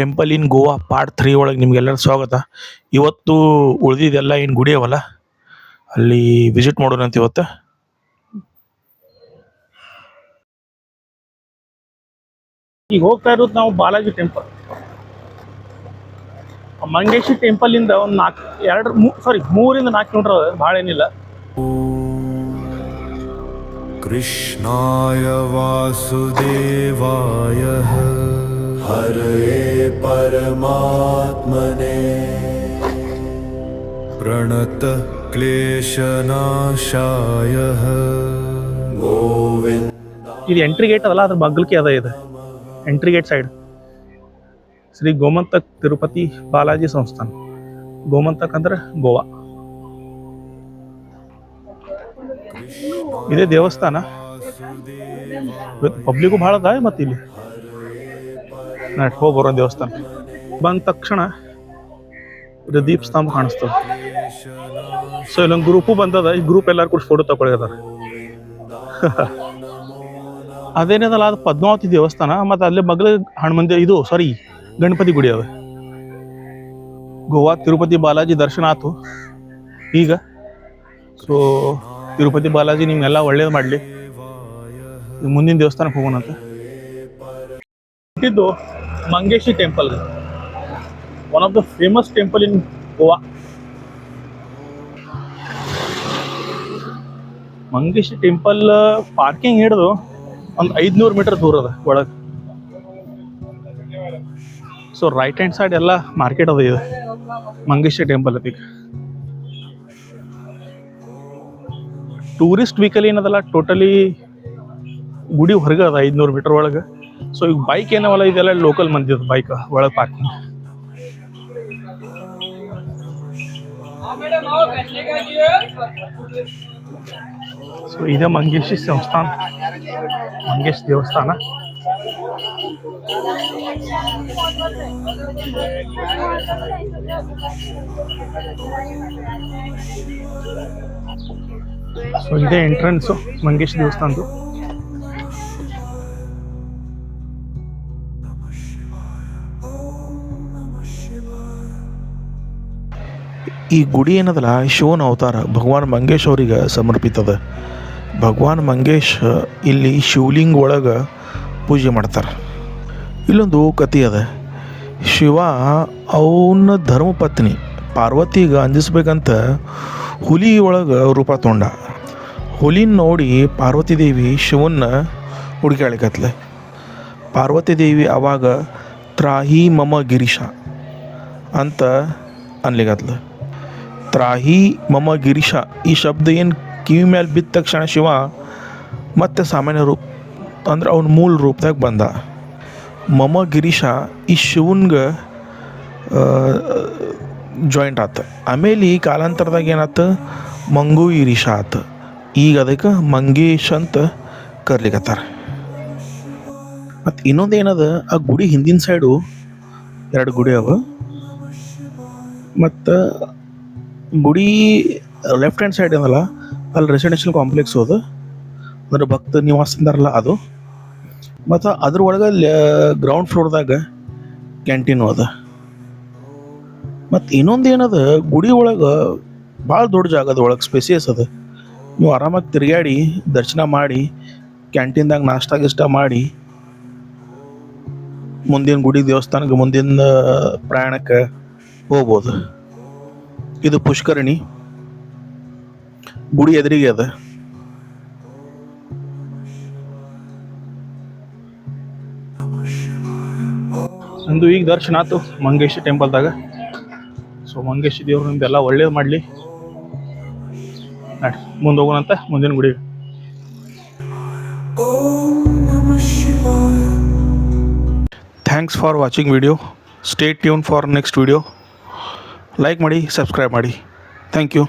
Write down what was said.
temple in Goa part three ಒಳಗೆ ನಿಮ್ಗೆಲ್ಲರ ಸ್ವಾಗತ ಇವತ್ತು ಉಳಿದಿದ್ದೆಲ್ಲ ಏನು ಗುಡಿ ಅವಲ್ಲ ಅಲ್ಲಿ ವಿಸಿಟ್ ಮಾಡೋಣ ಅಂತ ಇವತ್ತು ಈಗ ಹೋಗ್ತಾ ಇರೋದು ನಾವು ಬಾಲಾಜಿ ಟೆಂಪಲ್ ಮಂಗೇಶಿ ಟೆಂಪಲ್ ಇಂದ ಒಂದು ನಾಲ್ಕು ಎರಡು ಸಾರಿ ಮೂರಿಂದ ನಾಲ್ಕು ಕಿಲೋಮೀಟರ್ ಭಾಳ ಏನಿಲ್ಲ कृष्णाय वासुदेवाय हरये परमात्मने प्रणतः क्लेशनाशाय गोविन्द ಇದು ಎಂಟ್ರಿ ಗೇಟ್ ಅದಲ್ಲ ಅದ್ರ ಬಗ್ಲಕ್ಕೆ ಅದ ಇದೆ entry gate side Shri Gomantak Tirupati Balaji ಸಂಸ್ಥಾನ ಗೋಮಂತಕ್ ಅಂದ್ರೆ ಗೋವಾ ಇದೇ ದೇವಸ್ಥಾನ ಪಬ್ಲಿಕ್ಕು ಭಾಳ ಅದ ಮತ್ತೆ ಇಲ್ಲಿ ನಟ್ ಹೋಗಿ ಬರೋ ದೇವಸ್ಥಾನ. ಬಂದ ತಕ್ಷಣ ಇದು ದೀಪ ಸ್ತಂಭ ಕಾಣಿಸ್ತದೆ ಸೊ ಇಲ್ಲೊಂದು ಗ್ರೂಪು ಬಂದದ. ಈ ಗ್ರೂಪ್ ಎಲ್ಲರೂ ಕೂಡ ಫೋಟೋ ತಗೊಳಿದಾರೆ ಅದೇನದಲ್ಲ ಅದು ಪದ್ಮಾವತಿ ದೇವಸ್ಥಾನ. ಮತ್ತು ಅಲ್ಲೇ ಮಗಳ ಹನುಮಂದಿ ಇದು ಸಾರಿ ಗಣಪತಿ ಗುಡಿ ಅದ. ಗೋವಾ ತಿರುಪತಿ ಬಾಲಾಜಿ ದರ್ಶನ ಆತು. ಈಗ ಸೊ ತಿರುಪತಿ ಬಾಲಾಜಿ ನಿಮ್ಗೆಲ್ಲ ಒಳ್ಳೇದು ಮಾಡಲಿ. ಮುಂದಿನ ದೇವಸ್ಥಾನಕ್ಕೆ ಹೋಗೋಣ ಅಂತ ಇದು Mangeshi temple one of the famous temple in Goa Mangeshi temple parking ಹಿಡಿದು ಒಂದು ಐದ್ನೂರು ಮೀಟರ್ ದೂರ ಅದ ಒಳಗೆ. ಸೊ ರೈಟ್ ಹ್ಯಾಂಡ್ ಸೈಡ್ ಎಲ್ಲ ಮಾರ್ಕೆಟ್ ಅದ ಇದು. ಮಂಗೇಶಿ ಟೆಂಪಲ್ ಅದೀಗ ಟೂರಿಸ್ಟ್ ವೆಹಿಕಲ್ ಏನದಲ್ಲ ಟೋಟಲಿ ಗುಡಿ ಹೊರಗೆ ಅದ ಐದ್ನೂರು ಮೀಟರ್ ಒಳಗೆ. ಸೊ ಈಗ ಬೈಕ್ ಏನವಲ್ಲ ಇದೆಲ್ಲ ಲೋಕಲ್ ಮಂದಿ ಅದ ಬೈಕ್ ಒಳಗೆ ಪಾರ್ಕಿಂಗ್ ಸೊ ಇದೇ ಮಂಗೇಶಿ ಸಂಸ್ಥಾನ. ಮಂಗೇಶ್ ದೇವಸ್ಥಾನ. ಸೊ ಇದೇ ಎಂಟ್ರೆನ್ಸು ಮಂಗೇಶ್ ದೇವಸ್ಥಾನದ್ದು. ಈ ಗುಡಿ ಏನದಲ್ಲ ಶಿವನ ಅವತಾರ ಭಗವಾನ್ ಮಂಗೇಶ್ ಅವರಿಗೆ ಸಮರ್ಪಿತದ. ಭಗವಾನ್ ಮಂಗೇಶ್ ಇಲ್ಲಿ ಶಿವಲಿಂಗ ಒಳಗೆ ಪೂಜೆ ಮಾಡ್ತಾರೆ. ಇಲ್ಲೊಂದು ಕತೆ ಅದ. ಶಿವ ಅವನ ಧರ್ಮಪತ್ನಿ ಪಾರ್ವತಿಗೆ ಅಂಜಿಸ್ಬೇಕಂತ ಹುಲಿ ಒಳಗೆ ರೂಪ ತೊಂಡ. ಹುಲಿನ ನೋಡಿ ಪಾರ್ವತಿ ದೇವಿ ಶಿವನ್ನ ಹುಡುಕಾಳಿಕತ್ಲೆ ಪಾರ್ವತಿ ದೇವಿ ಅವಾಗ ತ್ರಾಹಿ ಮಮ ಗಿರೀಶ ಅಂತ ಅನ್ಲಿಗತ್ಲ ತ್ರಾಹಿ ಮಮ ಗಿರೀಶ. ಈ ಶಬ್ದ ಏನು ಕಿವಿ ಮೇಲೆ ಬಿದ್ದ ತಕ್ಷಣ ಶಿವ ಮತ್ತೆ ಸಾಮಾನ್ಯ ರೂಪ, ಅಂದ್ರೆ ಅವನ ಮೂಲ ರೂಪದಾಗ ಬಂದ. ಮಮ ಗಿರೀಶ ಈ ಶಿವನ್ಗೆ ಜಾಯಿಂಟ್ ಆತ. ಆಮೇಲೆ ಈ ಕಾಲಾಂತರದಾಗ ಏನಾತ? ಮಂಗು ಗಿರೀಶ ಆತ. ಈಗ ಅದಕ್ಕೆ ಮಂಗೇಶ್ ಅಂತ ಕರ್ಲಿಕತ್ತಾರ. ಮತ್ತು ಇನ್ನೊಂದು ಏನದ? ಆ ಗುಡಿ ಹಿಂದಿನ ಸೈಡು ಎರಡು ಗುಡಿ ಅವ. ಮತ್ತು ಗುಡಿ ಲೆಫ್ಟ್ ಹ್ಯಾಂಡ್ ಸೈಡ್ ಏನಲ್ಲ, ಅಲ್ಲಿ ರೆಸಿಡೆನ್ಷಿಯಲ್ ಕಾಂಪ್ಲೆಕ್ಸ್ ಅದು. ಅಂದ್ರೆ ಭಕ್ತ ನಿವಾಸ ಅಂದಾರಲ್ಲ ಅದು. ಮತ್ತು ಅದ್ರ ಒಳಗೆ ಗ್ರೌಂಡ್ ಫ್ಲೋರ್ದಾಗ ಕ್ಯಾಂಟೀನು ಅದ. ಮತ್ತು ಇನ್ನೊಂದು ಏನದ, ಗುಡಿ ಒಳಗೆ ಭಾಳ ದೊಡ್ಡ ಜಾಗ ಅದ ಒಳಗೆ ಸ್ಪೇಸಿಯಸ್ ಅದ. ನೀವು ಆರಾಮಾಗಿ ತಿರುಗಾಡಿ ದರ್ಶನ ಮಾಡಿ ಕ್ಯಾಂಟೀನ್ದಾಗ ನಾಷ್ಟ, ಗಿಷ್ಟ ಮಾಡಿ, ಮುಂದಿನ ಗುಡಿ ದೇವಸ್ಥಾನಕ್ಕೆ ಮುಂದಿನ ಪ್ರಯಾಣಕ್ಕೆ ಹೋಗ್ಬೋದು. ಇದು ಪುಷ್ಕರಣಿ. ಗುಡಿ ಎದುರಿಗೆ ಅದ. ನಂದು ಈಗ ದರ್ಶನ ಆಯ್ತು ಮಂಗೇಶಿ ಟೆಂಪಲ್ದಾಗ ಸೊ ಮಂಗೇಶಿ ದೇವ್ರು ನಿಮ್ದೆಲ್ಲ ಒಳ್ಳೇದು ಮಾಡಲಿ. ನಡಿ ಮುಂದೆ ಹೋಗೋಣಂತ ಮುಂದಿನ ಗುಡಿ thanks for watching video stay tune for next video like ಮಾಡಿ ಸಬ್ಸ್ಕ್ರೈಬ್ ಮಾಡಿ. Thank you